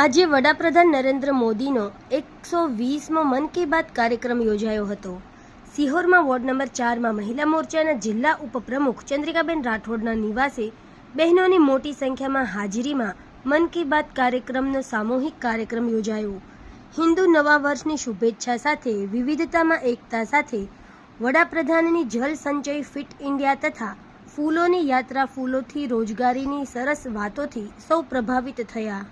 આજે વડાપ્રધાન નરેન્દ્ર મોદીનો એકસો વીસમો મન કી બાત કાર્યક્રમ યોજાયો હતો. સિહોરમાં વોર્ડ નંબર ચારમાં મહિલા મોરચાના જિલ્લા ઉપપ્રમુખ ચંદ્રિકાબેન રાઠોડના નિવાસે બહેનોની મોટી સંખ્યામાં હાજરીમાં મન કી બાત કાર્યક્રમનો સામૂહિક કાર્યક્રમ યોજાયો. હિન્દુ નવા વર્ષની શુભેચ્છા સાથે, વિવિધતામાં એકતા સાથે વડાપ્રધાનની જલ સંચય ફિટ ઇન્ડિયા તથા ફૂલોની યાત્રા ફૂલોથી રોજગારીની સરસ વાતોથી સૌ પ્રભાવિત થયા.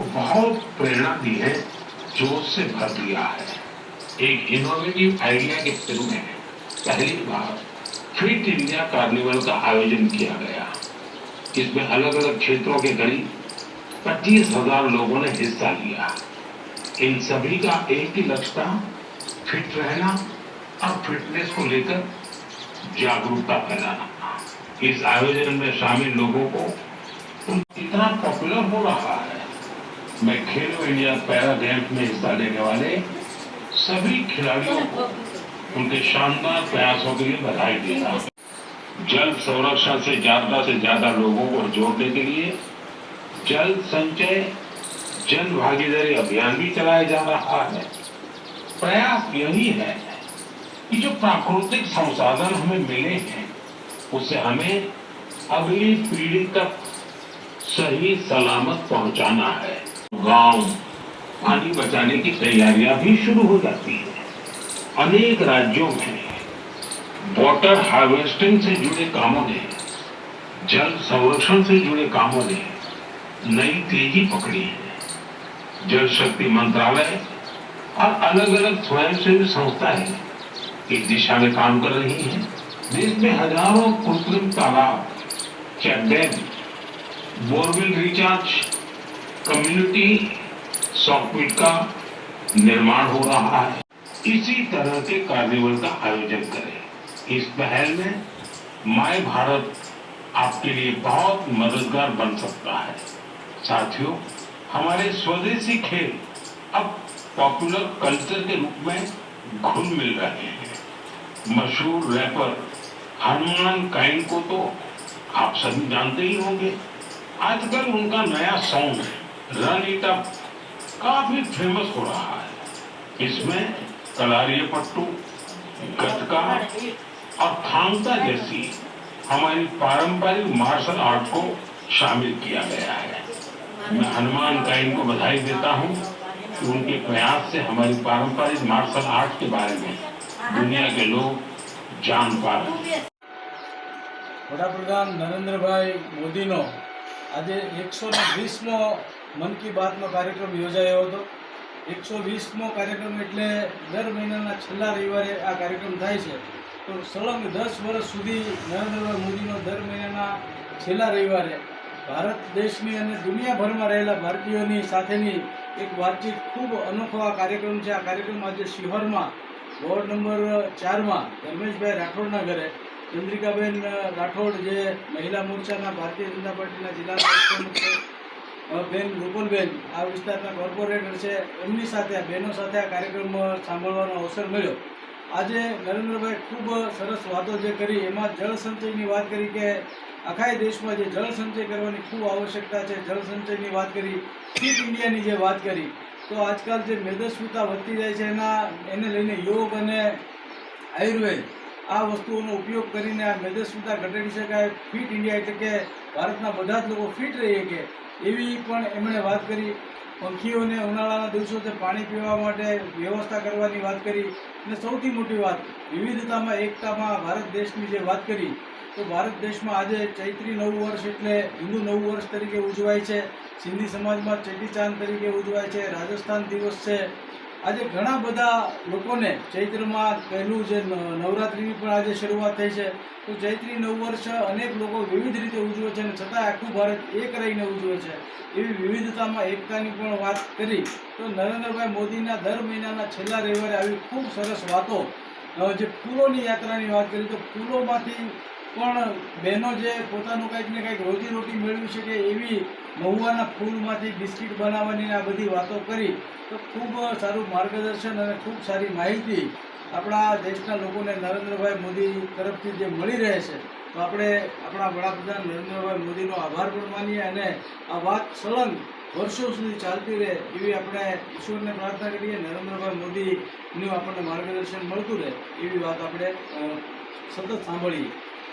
बहुत प्रेरणा दी है जोश से भर दिया है। एक इनोवेटिव आइडिया के थ्रू में पहली बार फिट इंडिया कार्निवल का आयोजन किया गया। इसमें अलग अलग क्षेत्रों के करीब पच्चीस हज़ार लोगों ने हिस्सा लिया। इन सभी का एक ही लक्ष्य था, फिट रहना और फिटनेस को लेकर जागरूकता फैलाना। इस आयोजन में शामिल लोगों को इतना पॉपुलर हो रहा है मैं खेलो इंडिया पैरा गेम्स में हिस्सा लेने वाले सभी खिलाड़ियों को उनके शानदार प्रयासों के लिए बधाई देता हूँ। जल संरक्षण से ज़्यादा से ज़्यादा लोगों को जोड़ने के लिए जल संचय, जन भागीदारी अभियान भी चलाया जा रहा है। प्रयास यही है कि जो प्राकृतिक संसाधन हमें मिले हैं उससे हमें अगली पीढ़ी तक सही सलामत पहुंचाना है। गाँव पानी बचाने की तैयारियाँ भी शुरू हो जाती है। अनेक राज्यों में वाटर हार्वेस्टिंग से जुड़े कामों ने, जल संरक्षण से जुड़े कामों ने नई तेज़ी पकड़ी है। जल शक्ति मंत्रालय और अलग अलग स्वयंसेवी संस्थाएँ इस दिशा में काम कर रही हैं। देश में हज़ारों कृत्रिम तालाब check dam, borewell recharge community software का निर्माण हो रहा है। इसी तरह के कार्निवल का आयोजन करें। इस पहल में माय भारत आपके लिए बहुत मददगार बन सकता है। साथियों, हमारे स्वदेशी खेल अब पॉपुलर कल्चर के रूप में घुल मिल रहे हैं। मशहूर रैपर हनुमान काइन को तो आप सभी जानते ही होंगे। आजकल उनका नया सॉन्ग रन इट अप काफी फेमस हो रहा है इसमें कलारिय पट्टू गटका और थांगता जैसी हमारी पारंपरिक मार्शल आर्ट को शामिल किया गया है मैं हनुमान काइन को बधाई देता हूँ कि उनके प्रयास से हमारी पारंपरिक मार्शल आर्ट के बारे में दुनिया के लोग जान पा रहे हैं વડાપ્રધાન નરેન્દ્રભાઈ મોદીનો આજે એકસો ને વીસમો મન કી બાતનો કાર્યક્રમ યોજાયો હતો. એકસો વીસમો કાર્યક્રમ એટલે દર મહિનાના છેલ્લા રવિવારે આ કાર્યક્રમ થાય છે. તો સળંગ દસ વર્ષ સુધી નરેન્દ્રભાઈ મોદીનો દર મહિનાના છેલ્લા રવિવારે ભારત દેશની અને દુનિયાભરમાં રહેલા ભારતીયોની સાથેની એક વાતચીત ખૂબ અનોખો આ કાર્યક્રમ છે. આ કાર્યક્રમ આજે શિહોરમાં, વોર્ડ નંબર ચારમાં, ધર્મેશભાઈ રાઠોડના ઘરે, ચંદ્રિકાબેન રાઠોડ જે મહિલા મોરચાના ભારતીય જનતા પાર્ટીના જિલ્લા બેન રૂપલબેન આ વિસ્તારના કોર્પોરેટર છે. એમની સાથે, આ બહેનો સાથે આ કાર્યક્રમ સાંભળવાનો અવસર મળ્યો. આજે નરેન્દ્રભાઈ ખૂબ સરસ વાતો જે કરી, એમાં જળ સંચયની વાત કરી કે આખા દેશમાં જે જળ સંચય કરવાની ખૂબ આવશ્યકતા છે, જળ સંચયની વાત કરી, ફિટ ઇન્ડિયાની જે વાત કરી. તો આજકાલ જે મેદસ્વીતા વધતી જાય છે, એના, એને લઈને યોગ અને આયુર્વેદ, આ વસ્તુઓનો ઉપયોગ કરીને આ મેદસ્વીતા ઘટાડી શકાય. ફિટ ઇન્ડિયા એટલે કે ભારતના બધા જ લોકો ફિટ રહી શકે એવી પણ એમણે વાત કરી. પંખીઓને ઉનાળાના દિવસોને પાણી પીવા માટે વ્યવસ્થા કરવાની વાત કરી. અને સૌથી મોટી વાત, વિવિધતામાં એકતામાં ભારત દેશની જે વાત કરી, તો ભારત દેશમાં આજે ચૈત્રી નવું વર્ષ એટલે હિન્દુ નવું વર્ષ તરીકે ઉજવાય છે. સિંધી સમાજમાં ચેટીચાંદ તરીકે ઉજવાય છે. રાજસ્થાન દિવસ છે. આજે ઘણા બધા લોકોને ચૈત્રમાં પહેલું જે નવરાત્રિની પણ આજે શરૂઆત થઈ છે. તો ચૈત્રી નવ વર્ષ અનેક લોકો વિવિધ રીતે ઉજવે છે અને છતાં આખું ભારત એક રહીને ઉજવે છે. એવી વિવિધતામાં એકતાની પણ વાત કરી તો નરેન્દ્રભાઈ મોદીના દર મહિનાના છેલ્લા રવિવારે આવી ખૂબ સરસ વાતો. જે ફૂલોની યાત્રાની વાત કરી તો ફૂલોમાંથી પણ બહેનો જે પોતાનું કંઈક ને કંઈક રોજીરોટી મેળવી શકે એવી મહુવાના ફૂલમાંથી બિસ્કિટ બનાવવાની આ બધી વાતો કરી, તો ખૂબ સારું માર્ગદર્શન અને ખૂબ સારી માહિતી આપણા દેશના લોકોને નરેન્દ્રભાઈ મોદી તરફથી જે મળી રહે છે. તો આપણે આપણા વડાપ્રધાન નરેન્દ્રભાઈ મોદીનો આભાર પણ માનીએ અને આ વાત સળંગ વર્ષો સુધી ચાલતી રહે એવી આપણે ઈશ્વરને પ્રાર્થના કરીએ, નરેન્દ્રભાઈ મોદીનું આપણને માર્ગદર્શન મળતું રહે એવી વાત આપણે સતત સાંભળીએ.